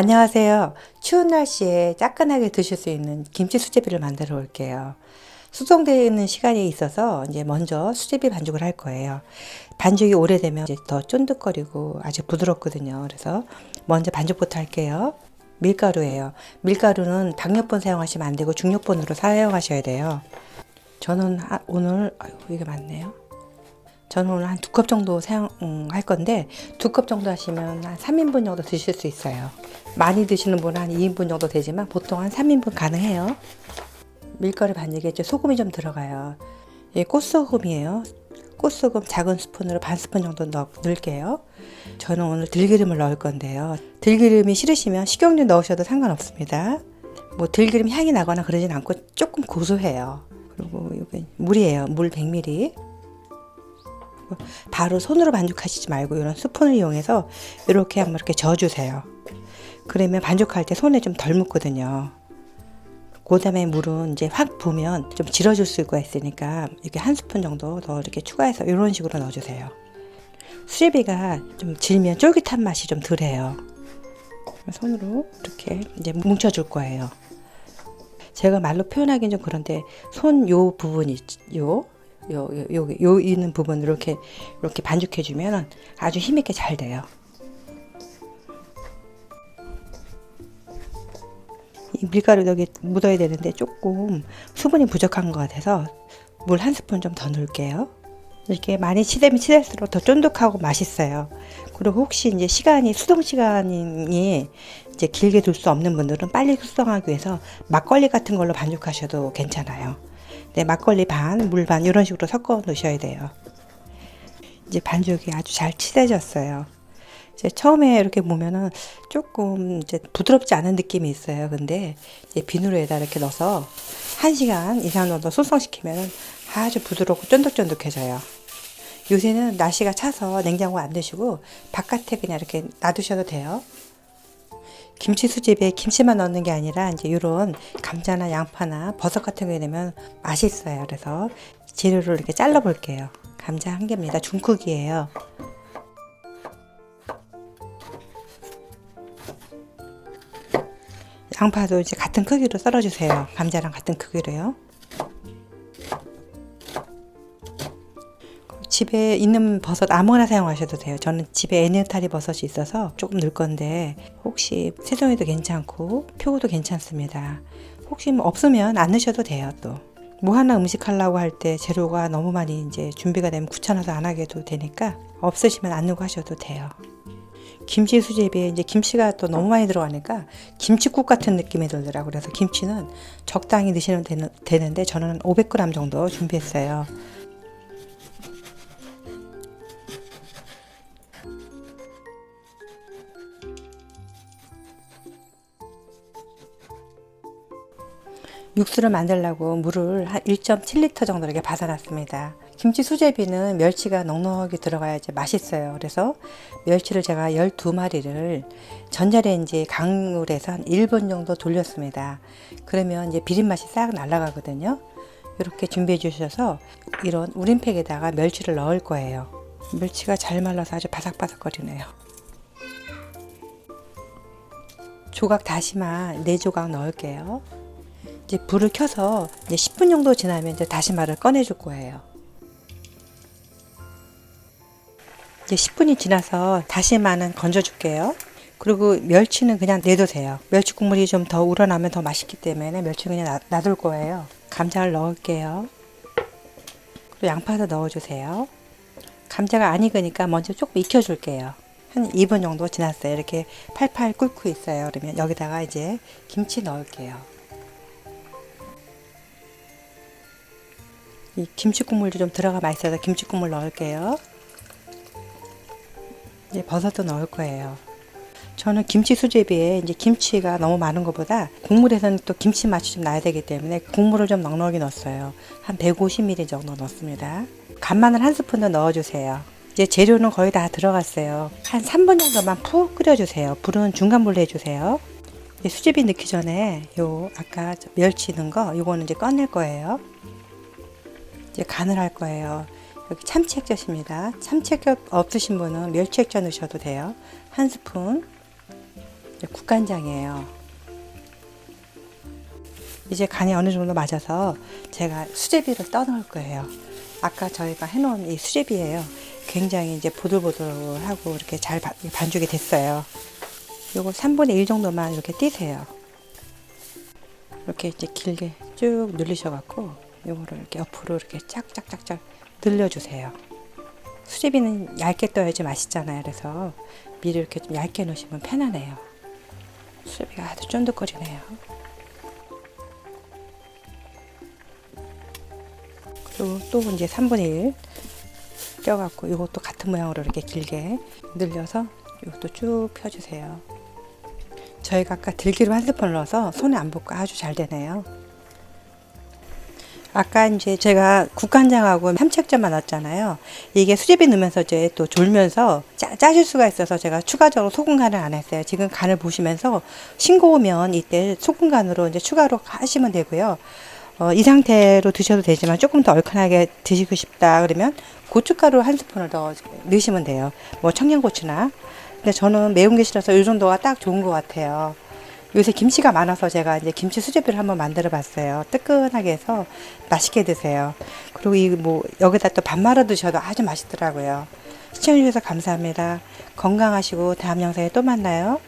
안녕하세요. 추운 날씨에 따끈하게 드실 수 있는 김치 수제비를 만들어 볼게요. 수송되는 시간이 있어서 이제 먼저 수제비 반죽을 할 거예요. 반죽이 오래되면 이제 더 쫀득거리고 아주 부드럽거든요. 그래서 먼저 반죽부터 할게요. 밀가루예요. 밀가루는 박력분 사용하시면 안 되고 중력분으로 사용하셔야 돼요. 저는 하- 오늘 아유 이게 맞네요. 저는 오늘 한 두 컵 정도 사용할 건데 두 컵 정도 하시면 한 3인분 정도 드실 수 있어요. 많이 드시는 분은 한 2인분 정도 되지만 보통 한 3인분 가능해요. 밀가루 반죽에 이제 소금이 좀 들어가요. 이게 꽃소금이에요. 꽃소금 작은 스푼으로 반 스푼 정도 넣, 넣을게요. 저는 오늘 들기름을 넣을 건데요. 들기름이 싫으시면 식용유 넣으셔도 상관없습니다. 뭐 들기름 향이 나거나 그러진 않고 조금 고소해요. 그리고 이게 물이에요. 물 100ml. 바로 손으로 반죽하시지 말고 이런 스푼을 이용해서 이렇게 한번 이렇게 저어주세요. 그러면 반죽할 때 손에 좀 덜 묻거든요. 그 다음에 물은 이제 확 부으면 좀 질어줄 수가 있으니까 이렇게 한 스푼 정도 더 이렇게 추가해서 이런 식으로 넣어주세요. 수제비가 좀 질면 쫄깃한 맛이 좀 덜해요. 손으로 이렇게 이제 뭉쳐줄 거예요. 제가 말로 표현하기는 좀 그런데 손 요 부분이 요 요, 요, 요, 요 있는 부분 이렇게 이렇게 반죽해 주면 아주 힘있게 잘 돼요. 이 밀가루 여기 묻어야 되는데 조금 수분이 부족한 것 같아서 물 한 스푼 좀 더 넣을게요. 이렇게 많이 치대면 치댈수록 더 쫀득하고 맛있어요. 그리고 혹시 이제 시간이 수동 시간이 이제 길게 둘 수 없는 분들은 빨리 숙성하기 위해서 막걸리 같은 걸로 반죽하셔도 괜찮아요. 네, 막걸리 반, 물 반 이런 식으로 섞어 놓으셔야 돼요. 이제 반죽이 아주 잘 치대졌어요. 이제 처음에 이렇게 보면은 조금 이제 부드럽지 않은 느낌이 있어요. 근데 이제 비누에다 이렇게 넣어서 1시간 이상 정도 숙성시키면 아주 부드럽고 쫀득쫀득해져요. 요새는 날씨가 차서 냉장고 안 드시고 바깥에 그냥 이렇게 놔두셔도 돼요. 김치 수제비에 김치만 넣는 게 아니라 이제 이런 감자나 양파나 버섯 같은 게 넣으면 맛있어요. 그래서 재료를 이렇게 잘라 볼게요. 감자 한 개입니다. 중 크기예요. 양파도 이제 같은 크기로 썰어 주세요. 감자랑 같은 크기로요. 집에 있는 버섯 아무거나 사용하셔도 돼요. 저는 집에 에네타리 버섯이 있어서 조금 넣을 건데 혹시 새송이도 괜찮고 표고도 괜찮습니다. 혹시 뭐 없으면 안 넣으셔도 돼요. 또 뭐 하나 음식 하려고 할 때 재료가 너무 많이 이제 준비가 되면 귀찮아서 안 하게도 되니까 없으시면 안 넣고 하셔도 돼요. 김치 수제비에 이제 김치가 또 너무 많이 들어가니까 김치국 같은 느낌이 들더라고요. 그래서 김치는 적당히 넣으시면 되는, 되는데 저는 500g 정도 준비했어요. 육수를 만들려고 물을 한 1.7리터 정도 이렇게 받아놨습니다. 김치 수제비는 멸치가 넉넉하게 들어가야지 맛있어요. 그래서 멸치를 제가 12마리를 전자레인지 강물에서 한 1분 정도 돌렸습니다. 그러면 이제 비린 맛이 싹 날아가거든요. 이렇게 준비해 주셔서 이런 우린팩에다가 멸치를 넣을 거예요. 멸치가 잘 말라서 아주 바삭바삭거리네요. 조각 다시마 4조각 넣을게요. 이제 불을 켜서 이제 10분 정도 지나면 이제 다시마를 꺼내 줄 거예요. 이제 10분이 지나서 다시마는 건져 줄게요. 그리고 멸치는 그냥 내두세요. 멸치 국물이 좀 더 우러나면 더 맛있기 때문에 멸치 그냥 놔, 놔둘 거예요. 감자를 넣을게요. 그리고 양파도 넣어주세요. 감자가 안 익으니까 먼저 조금 익혀줄게요. 한 2분 정도 지났어요. 이렇게 팔팔 끓고 있어요. 그러면 여기다가 이제 김치 넣을게요. 이 김치 국물도 좀 들어가 맛있어서 김치 국물 넣을게요. 이제 버섯도 넣을 거예요. 저는 김치 수제비에 이제 김치가 너무 많은 것보다 국물에서는 또 김치 맛이 좀 나야 되기 때문에 국물을 좀 넉넉히 넣었어요. 한 150ml 정도 넣습니다. 간마늘 한 스푼 더 넣어주세요. 이제 재료는 거의 다 들어갔어요. 한 3분 정도만 푹 끓여주세요. 불은 중간 불로 해주세요. 수제비 넣기 전에 요 아까 멸치 넣은 거 요거는 이제 꺼낼 거예요. 이제 간을 할 거예요. 여기 참치 액젓입니다. 참치 액젓 없으신 분은 멸치 액젓 넣으셔도 돼요. 한 스푼. 국간장이에요. 이제 간이 어느 정도 맞아서 제가 수제비를 떠넣을 거예요. 아까 저희가 해놓은 이 수제비예요. 굉장히 이제 보들보들하고 이렇게 잘 바- 반죽이 됐어요. 요거 3분의 1 정도만 이렇게 띄세요. 이렇게 이제 길게 쭉 늘리셔갖고 요거를 이렇게 옆으로 이렇게 짝짝짝짝 늘려주세요. 수제비는 얇게 떠야지 맛있잖아요. 그래서 미리 이렇게 좀 얇게 넣으시면 편하네요. 수제비가 아주 쫀득거리네요. 그리고 또 이제 3분의 1 쪄갖고 이것도 같은 모양으로 이렇게 길게 늘려서 이것도 쭉 펴주세요. 저희가 아까 들기름 한 스푼 넣어서 손에 안 붙고 아주 잘 되네요. 아까 이제 제가 국간장하고 삼색전만 넣었잖아요. 이게 수제비 넣으면서 이제 또 졸면서 짜, 짜질 수가 있어서 제가 추가적으로 소금 간을 안 했어요. 지금 간을 보시면서 싱거우면 이때 소금 간으로 이제 추가로 하시면 되고요. 어, 이 상태로 드셔도 되지만 조금 더 얼큰하게 드시고 싶다 그러면 고춧가루 한 스푼을 더 넣으시면 돼요. 뭐 청양고추나. 근데 저는 매운 게 싫어서 이 정도가 딱 좋은 것 같아요. 요새 김치가 많아서 제가 이제 김치 수제비를 한번 만들어 봤어요. 뜨끈하게 해서 맛있게 드세요. 그리고 이 뭐 여기다 또 밥 말아 드셔도 아주 맛있더라고요. 시청해 주셔서 감사합니다. 건강하시고 다음 영상에 또 만나요.